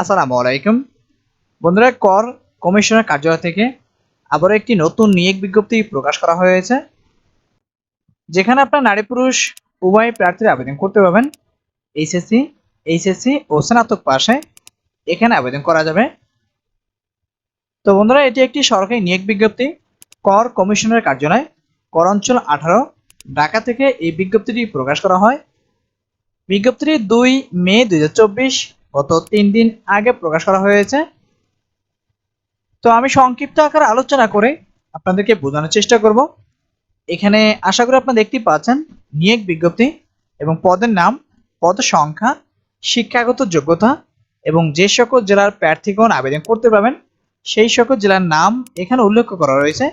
আসসালামু আলাইকুম বন্ধুরা, কর কমিশনের কার্যালয় থেকে আবার একটি নতুন নিয়োগ বিজ্ঞপ্তি প্রকাশ করা হয়েছে, যেখানে আপনার নারী পুরুষ উভয় প্রার্থীরা আবেদন করতে পারবেন। এইচএসসি এইচএসসি ও স্নাতক পাশে এখানে আবেদন করা যাবে। তো বন্ধুরা, এটি একটি সরকারি নিয়োগ বিজ্ঞপ্তি। কর কমিশনের কার্যালয় কর অঞ্চল আঠারো, ঢাকা থেকে এই বিজ্ঞপ্তিটি প্রকাশ করা হয়। বিজ্ঞপ্তিটি দুই মে দুই হাজার চব্বিশ গত তিন দিন আগে প্রকাশ করা হয়েছে। তো আমি সংক্ষিপ্ত আকারে আলোচনা করে আপনাদেরকে বোঝানোর চেষ্টা করব। এখানে আশা করি আপনারা দেখতেই পাচ্ছেন নিয়োগ বিজ্ঞপ্তি এবং পদের নাম, পদ সংখ্যা, শিক্ষাগত যোগ্যতা এবং যে সকল জেলার প্রার্থীগণ আবেদন করতে পারবেন, সেই সকল জেলার নাম এখানে উল্লেখ করা রয়েছে।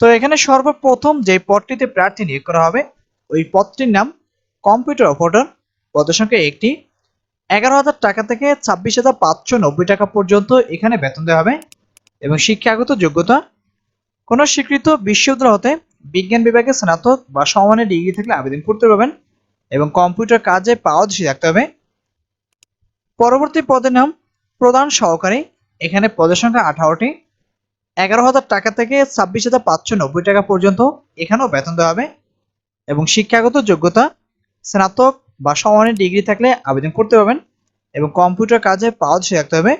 তো এখানে সর্বপ্রথম যে পদটিতে প্রার্থী নিয়োগ করা হবে, ওই পদটির নাম কম্পিউটার অপারেটর। পদ সংখ্যা একটি এগারো হাজার টাকা থেকে ছাব্বিশ হাজার পাঁচশো নব্বই টাকা পর্যন্ত এখানে বেতন দেওয়া হবে। এবং শিক্ষাগত যোগ্যতা, কোনো স্বীকৃত বিশ্ববিদ্যালয় হতে বিজ্ঞান বিভাগে স্নাতক বা সমানের ডিগ্রি থাকলে আবেদন করতে পারবেন এবং কম্পিউটার কাজে পাওয়াদর্শী থাকতে হবে। পরবর্তী পদের নাম প্রধান সহকারী, এখানে পদের সংখ্যা আঠারোটি। এগারো হাজার টাকা থেকে ছাব্বিশ হাজার পাঁচশো নব্বই টাকা পর্যন্ত এখানেও বেতন দেওয়া হবে। এবং শিক্ষাগত যোগ্যতা, স্নাতক বা সমানের ডিগ্রি থাকলে আবেদন করতে পারবেন এবং কম্পিউটার কাজে পাওয়াদর্শী রাখতে হবে।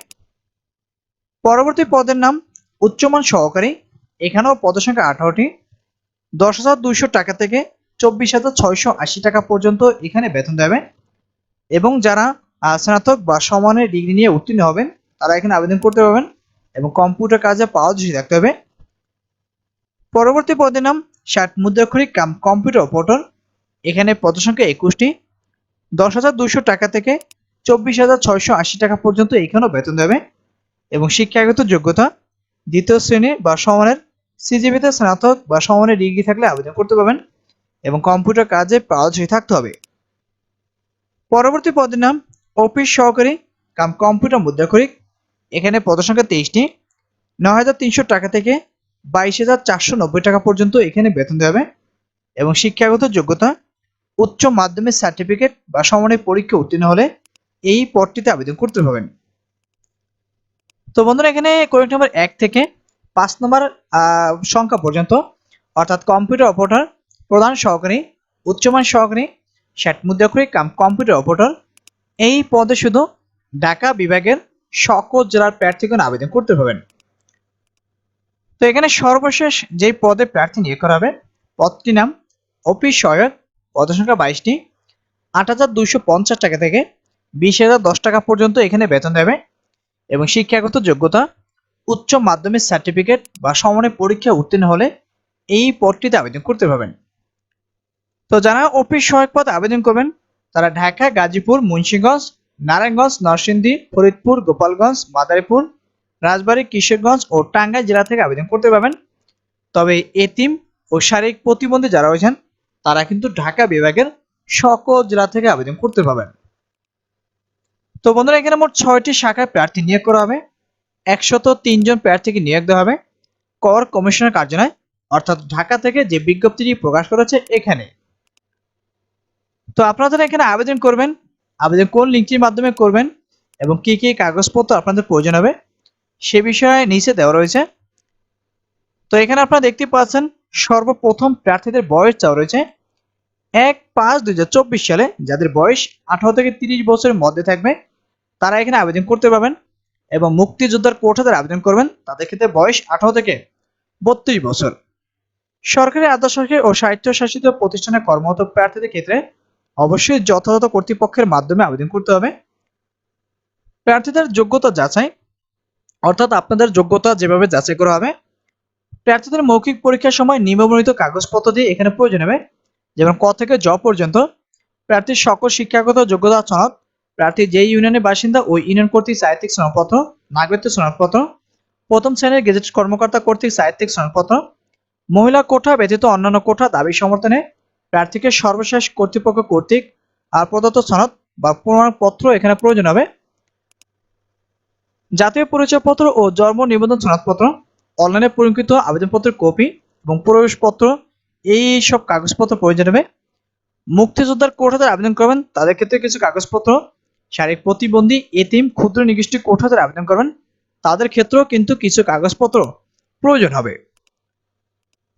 পরবর্তী পদের নাম উচ্চমান সহকারী। এখানেও পদের সংখ্যা আঠারোটি। দশ হাজার দুইশো টাকা থেকে চব্বিশ হাজার ছয়শো আশি টাকা পর্যন্ত এখানে বেতন দেবে। এবং যারা স্নাতক বা সমানের ডিগ্রি নিয়ে উত্তীর্ণ হবেন, তারা এখানে আবেদন করতে পারবেন এবং কম্পিউটার কাজে পাওয়াদর্শী রাখতে হবে। পরবর্তী পদের নাম ষাট মুদ্রাক্ষরিক কম্পিউটার অপারেটর এখানে পদসংখ্যা একুশটি। দশ হাজার দুশো টাকা থেকে চব্বিশ হাজার ছয়শো আশি টাকা পর্যন্ত এখানেও বেতন দেবে। এবং শিক্ষাগত যোগ্যতা দ্বিতীয় শ্রেণি বা সমানের সিজিবিতে স্নাতক বা সমানের ডিগ্রি থাকলে আবেদন করতে পারবেন এবং কম্পিউটার কাজে পারদর্শী থাকতে হবে। পরবর্তী পদের নাম অফিস সহকারী কাম কম্পিউটার মুদ্রাক্ষরিক। এখানে পদসংখ্যা তেইশটি। নয় হাজার তিনশো টাকা থেকে বাইশ হাজার চারশো নব্বই টাকা পর্যন্ত এখানে বেতন দেবে। এবং শিক্ষাগত যোগ্যতা উচ্চ মাধ্যমিক সার্টিফিকেট বা সমানের পরীক্ষা উত্তীর্ণ হলে এই পদটিতে আবেদন করতে পারবেন তো বন্ধুরা, এখানে কোয়েক নম্বর এক থেকে পাঁচ নম্বর সংখ্যা পর্যন্ত, অর্থাৎ কম্পিউটার অপারেটর প্রধান সহকারী, উচ্চমান সহকারী, ষাট মুদ্রাক্ষরিক, কাম কম্পিউটার অপারেটর এই পদে শুধু ঢাকা বিভাগের সকল জেলার প্রার্থীগণ আবেদন করতে পারবেন তো এখানে সর্বশেষ যেই পদে প্রার্থী নিয়োগ করা হবে, পদটির নাম অফিস সহায়ক পদসংখ্যা বাইশটি। আট হাজার দুইশো পঞ্চাশ টাকা থেকে বিশ হাজার দশ টাকা পর্যন্ত এখানে বেতন দেবে। এবং শিক্ষাগত যোগ্যতা, উচ্চ মাধ্যমিক সার্টিফিকেট বা সমানের পরীক্ষা উত্তীর্ণ হলে এই পদটিতে আবেদন করতে পারবেন। তো যারা অফিস সহায়ক পদ আবেদন করবেন, তারা ঢাকা, গাজীপুর, মুন্সিগঞ্জ, নারায়ণগঞ্জ, নরসিংদী, ফরিদপুর, গোপালগঞ্জ, মাদারীপুর, রাজবাড়ী, কিশোরগঞ্জ ও টাঙ্গাইল জেলা থেকে আবেদন করতে পারবেন। তবে এতিম ও শারীরিক প্রতিবন্ধী যারা রয়েছেন তারা কিন্তু ঢাকা বিভাগের সকল জেলা থেকে আবেদন করতে পারবেন। তো বন্ধুরা, এখানে মোট ছয়টি শাখায় প্রার্থী নিয়োগ করা হবে। একশত তিনজন প্রার্থীকে নিয়োগ দেওয়া হবে কর কমিশনের কার্যালয়, অর্থাৎ ঢাকা থেকে যে বিজ্ঞপ্তিটি প্রকাশ করেছে এখানে। তো আপনারা যারা এখানে আবেদন করবেন, আবেদন কোন লিঙ্কটির মাধ্যমে করবেন এবং কি কি কাগজপত্র আপনাদের প্রয়োজন হবে, সে বিষয়ে নিচে দেওয়া রয়েছে। তো এখানে আপনারা দেখতে পাচ্ছেন, সর্বপ্রথম প্রার্থীদের বয়স চাওয়া রয়েছে এক পাঁচ দুই সালে যাদের বয়স আঠারো থেকে তিরিশ বছরের মধ্যে থাকবে, তারা এখানে আবেদন করতে পারবেন এবং মুক্তিযোদ্ধার কোর্টে যারা আবেদন করবেন, তাদের ক্ষেত্রে বয়স আঠারো থেকে বত্রিশ বছর। সরকারি আধা ও স্বায়ত্তশাসিত প্রতিষ্ঠানে কর্মরত প্রার্থীদের ক্ষেত্রে অবশ্যই যথাযথ কর্তৃপক্ষের মাধ্যমে আবেদন করতে হবে। প্রার্থীদের যোগ্যতা যাচাই, অর্থাৎ আপনাদের যোগ্যতা যেভাবে যাচাই করা হবে, প্রার্থীদের মৌখিক পরীক্ষার সময় নিম্নবর্ণিত কাগজপত্র দিয়ে এখানে প্রয়োজন হবে যেমন ক থেকে জ পর্যন্ত প্রার্থীর সকল শিক্ষাগত যোগ্যতা সনদ, প্রার্থী যে ইউনিয়নের বাসিন্দা ওই ইউনিয়ন কর্তৃক সাহিত্যিক সনদপত্র, নাগরিকত্ব সনদপত্র, প্রথম শ্রেণির গেজেট কর্মকর্তা কর্তৃক সাহিত্যিক সনদপত্র, মহিলা কোঠা ব্যতীত অন্যান্য কোঠা দাবি সমর্থনে প্রার্থীকে সর্বশেষ কর্তৃপক্ষ কর্তৃক আর প্রদত্ত সনদ বা প্রমাণপত্র এখানে প্রয়োজন হবে। জাতীয় পরিচয়পত্র ও জন্ম নিবন্ধন সনদপত্র, অনলাইনে পরিকৃত আবেদনপত্রের কপি এবং প্রবেশপত্র এই সব কাগজপত্র প্রয়োজন হবে। মুক্তিযোদ্ধার যারা আবেদন করবেন, তাদের ক্ষেত্রে কিছু কাগজপত্র, শারীরিক প্রতিবন্ধী, এতিম, ক্ষুদ্র নিগোষ্ঠী কোঠা যারা আবেদন করবেন, তাদের ক্ষেত্রেও কিন্তু কিছু কাগজপত্র প্রয়োজন হবে।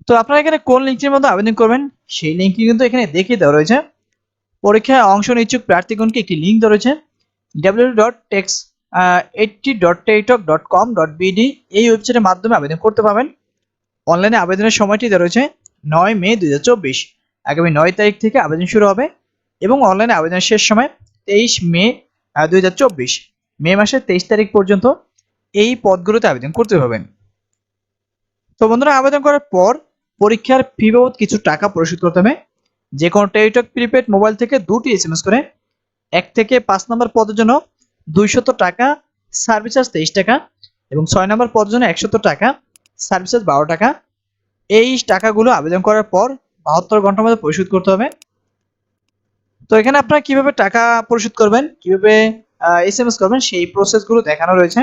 তো আপনারা এখানে কোন লিঙ্কটির মধ্যে আবেদন করবেন, সেই লিঙ্কটি কিন্তু এখানে দেখিয়ে দেওয়া রয়েছে। পরীক্ষায় অংশ নিচ্ছুক প্রার্থীগণকে একটি লিঙ্ক দেওয়া রয়েছে W dot tex eighty dot টেইটক dot com dot BD এই ওয়েবসাইটের মাধ্যমে আবেদন করতে পারবেন। অনলাইনে আবেদনের সময়টি দেওয়া রয়েছে নয় মে দুই হাজার চব্বিশ। আগামী নয় তারিখ থেকে আবেদন শুরু হবে এবং অনলাইনে আবেদনের শেষ সময় তেইশ মে দুই হাজার চব্বিশ। মে মাসের তেইশ তারিখ পর্যন্ত এই পদগুলোতে আবেদন করতে পারবেন তো বন্ধুরা, আবেদন করার পর পরীক্ষার ফি বাবদ কিছু টাকা পরিশোধ করতে হবে। যে কোনো টেলিটক প্রিপেড মোবাইল থেকে দুটি এস এম এস করে, এক থেকে পাঁচ নম্বর পদের জন্য দুইশত টাকা, সার্ভিস চার্জ তেইশ টাকা এবং ছয় নম্বর পদের জন্য একশত টাকা, সার্ভিস চার্জ বারো টাকা এই টাকাগুলো আবেদন করার পর বাহাত্তর ঘণ্টার মধ্যে পরিশোধ করতে হবে। তো এখানে আপনারা কীভাবে টাকা পরিশোধ করবেন, কীভাবে এস এম এস করবেন, সেই প্রসেসগুলো দেখানো রয়েছে।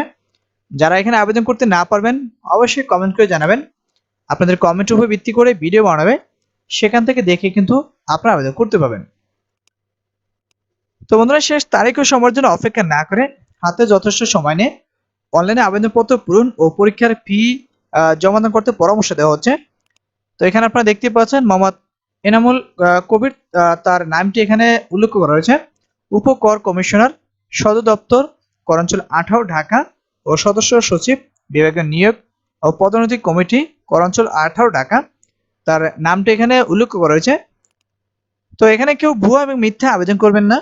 যারা এখানে আবেদন করতে না পারবেন, অবশ্যই কমেন্ট করে জানাবেন। আপনাদের কমেন্টের উপর ভিত্তি করে ভিডিও বানাবে। সেখান থেকে দেখে কিন্তু আপনারা আবেদন করতে পারবেন। তো বন্ধুরা, শেষ তারিখ ও সময়ের জন্য অপেক্ষা না করে হাতে যথেষ্ট সময় নিয়ে অনলাইনে আবেদনপত্র পূরণ ও পরীক্ষার ফি জমাদান করতে পরামর্শ দেওয়া হচ্ছে। তো এখানে আপনারা দেখতে পাচ্ছেন মোহাম্মদ এনামুল কবির তার নামটি এখানে উল্লেখ করা রয়েছে উপকর কমিশনার, সদর দপ্তর করাঞ্চল আঠারো, ঢাকা ও সদস্য সচিব বিভাগীয় নিয়োগ ও পদোন্নতি কমিটি করাঞ্চল আঠারো, ঢাকা। তার নামটি এখানে উল্লেখ করা হয়েছে। তো এখানে কেউ ভুয়া এবং মিথ্যা আবেদন করবেন না।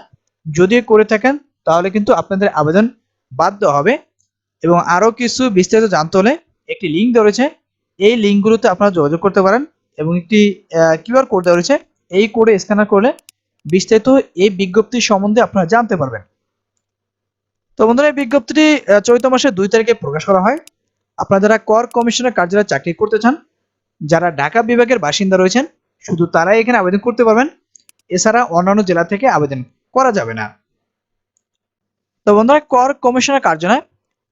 যদি করে থাকেন, তাহলে কিন্তু আপনাদের আবেদন বাদ দেওয়া হবে। এবং আরও কিছু বিস্তারিত জানতে হলে একটি লিঙ্ক রয়েছে। এই লিঙ্কগুলোতে আপনারা যোগাযোগ করতে পারেন এবং একটি কিউআর কোড দেওয়া রয়েছে। এই কোডে স্ক্যানার করলে বিস্তারিত এই বিজ্ঞপ্তি সম্বন্ধে আপনারা জানতে পারবেন। তো বন্ধুরা, এই বিজ্ঞপ্তিটি চৈত্র মাসের দুই তারিখে প্রকাশ করা হয়। আপনারা যারা কর কমিশনের কার্যালয়ে চাকরি করতে চান, যারা ঢাকা বিভাগের বাসিন্দা রয়েছেন, শুধু তারাই এখানে আবেদন করতে পারবেন। এছাড়া অন্যান্য জেলা থেকে আবেদন করা যাবে না। তো বন্ধুরা, কর কমিশনের কার্যালয়,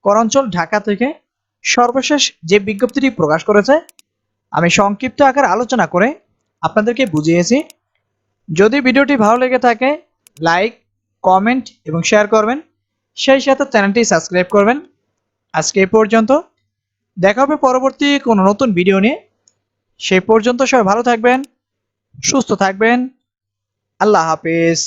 কর অঞ্চল ঢাকা থেকে সর্বশেষ যে বিজ্ঞপ্তিটি প্রকাশ করেছে, আমি সংক্ষিপ্ত আকার আলোচনা করে আপনাদেরকে বুঝিয়েছি। যদি ভিডিওটি ভালো লেগে থাকে, লাইক, কমেন্ট এবং শেয়ার করবেন। সেই সাথে চ্যানেলটি সাবস্ক্রাইব করবেন। আজকে এই পর্যন্ত। দেখা হবে পরবর্তী কোনো নতুন ভিডিও নিয়ে। সেই পর্যন্ত সবাই ভালো থাকবেন, সুস্থ থাকবেন। আল্লাহ হাফেজ।